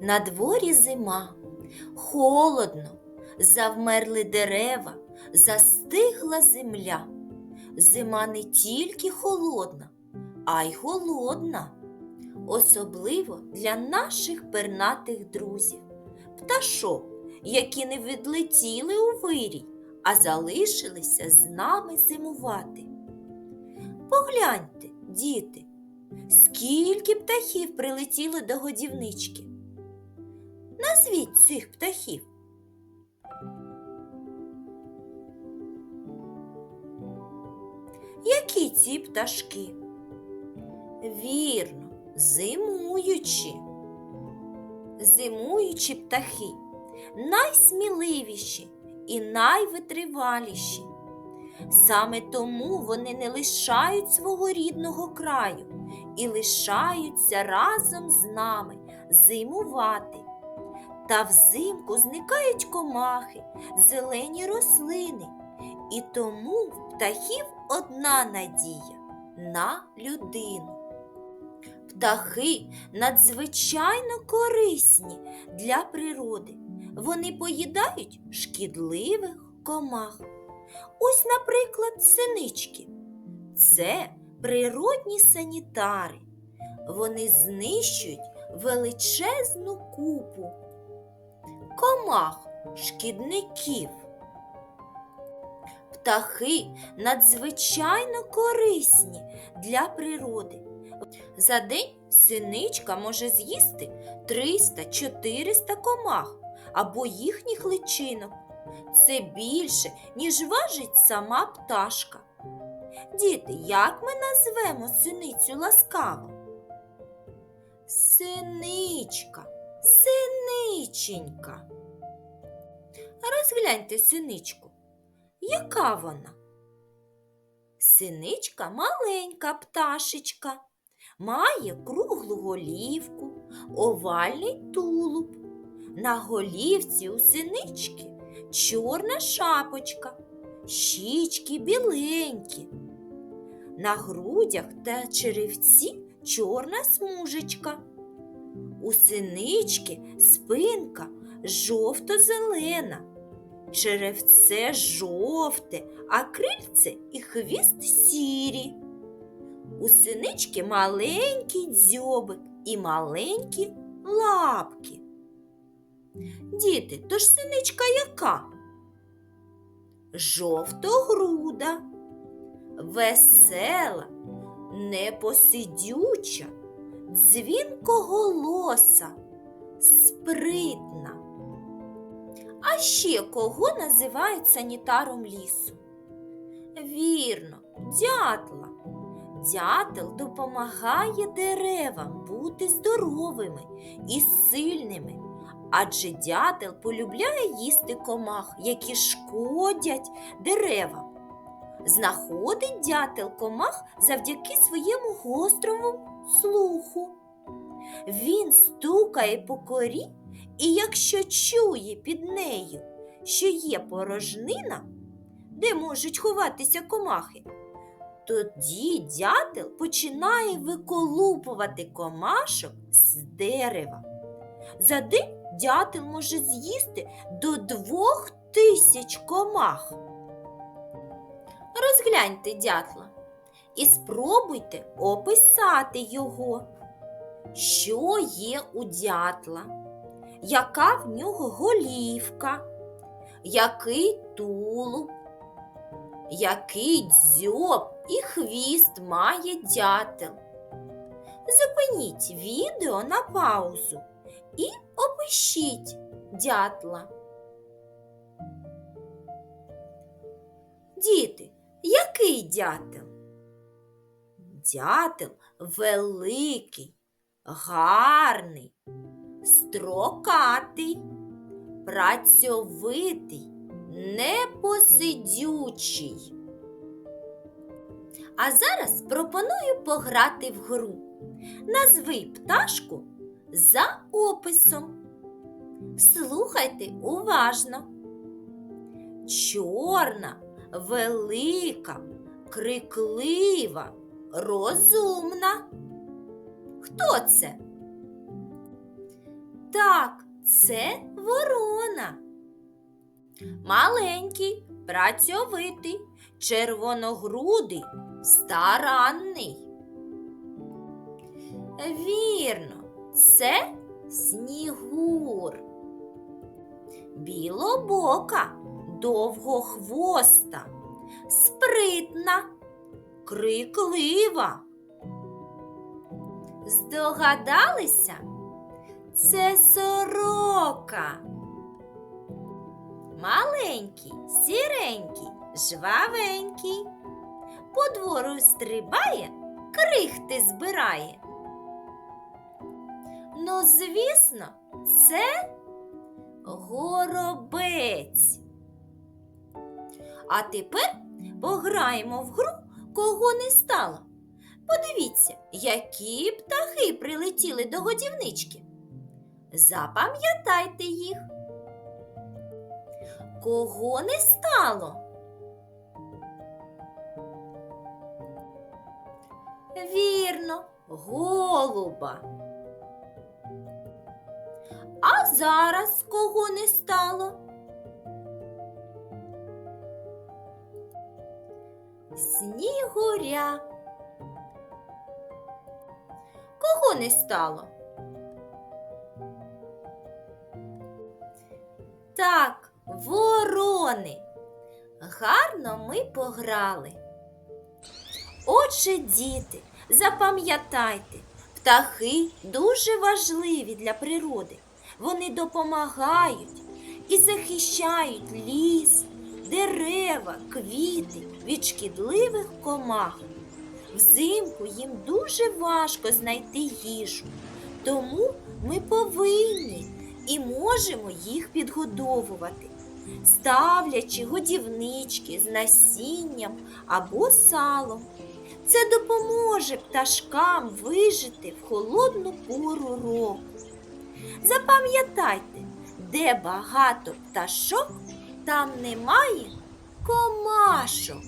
На дворі зима, холодно, завмерли дерева, застигла земля. Зима не тільки холодна, а й голодна, особливо для наших пернатих друзів, пташок, які не відлетіли у вирій, а залишилися з нами зимувати. Погляньте, діти, скільки птахів прилетіло до годівнички. Назвіть цих птахів. Які ці пташки? Вірно, зимуючі. Зимуючі птахи найсміливіші і найвитриваліші. Саме тому вони не лишають свого рідного краю і лишаються разом з нами зимувати. Та взимку зникають комахи, зелені рослини, і тому в птахів одна надія на людину. Птахи надзвичайно корисні для природи. Вони поїдають шкідливих комах. Ось, наприклад, синички. Це природні санітари. Вони знищують величезну купу комах, шкідників. Птахи надзвичайно корисні для природи. За день синичка може з'їсти 300-400 комах або їхніх личинок. Це більше, ніж важить сама пташка. Діти, як ми назвемо синицю ласкаво? Синичка, синиченька. Розгляньте синичку. Яка вона? Синичка маленька пташечка, має круглу голівку, овальний тулуб. На голівці у синички чорна шапочка, щічки біленькі. На грудях та черевці чорна смужечка. У синички спинка жовто-зелена, черевце жовте, а крильце і хвіст сірі. У синички маленький дзьобик і маленькі лапки. Діти, то ж синичка яка? Жовтогруда, весела, непосидюча, дзвінкоголоса, спритна. А ще кого називають санітаром лісу? Вірно, дятла. Дятел допомагає деревам бути здоровими і сильними, адже дятел полюбляє їсти комах, які шкодять деревам. Знаходить дятел комах завдяки своєму гострому слуху. Він стукає по корі, і якщо чує під нею, що є порожнина, де можуть ховатися комахи, тоді дятел починає виколупувати комашок з дерева. За день дятел може з'їсти до двох тисяч комах. Розгляньте дятла і спробуйте описати його. Що є у дятла? Яка в нього голівка? Який тулуб? Який дзьоб і хвіст має дятел? Зупиніть відео на паузу і опишіть дятла. Діти, який дятел? Дятел великий, гарний, строкатий, працьовитий, непосидючий. А зараз пропоную пограти в гру. Назви пташку за описом. Слухайте уважно. Чорна, велика, криклива, розумна. Хто це? Так, це ворона. Маленький, працьовитий, червоногрудий, старанний. Вірно, це снігур. Білобока, довгохвоста, спритна, криклива. Здогадалися? Це сорока. Маленький, сіренький, жвавенький. По двору стрибає, крихти збирає. Ну, звісно, це горобець. А тепер пограємо в гру, кого не стало. Подивіться, які птахи прилетіли до годівнички. Запам'ятайте їх. Кого не стало? Вірно, голуба. А зараз кого не стало? Снігуря. Кого не стало? Так, ворони. Гарно ми пограли. Отже, діти, запам'ятайте, птахи дуже важливі для природи. Вони допомагають і захищають ліс, дерева, квіти від шкідливих комах. Взимку їм дуже важко знайти їжу, тому ми повинні і можемо їх підгодовувати, ставлячи годівнички з насінням або салом. Це допоможе пташкам вижити в холодну пору року. Запам'ятайте, де багато пташок, там немає комашок.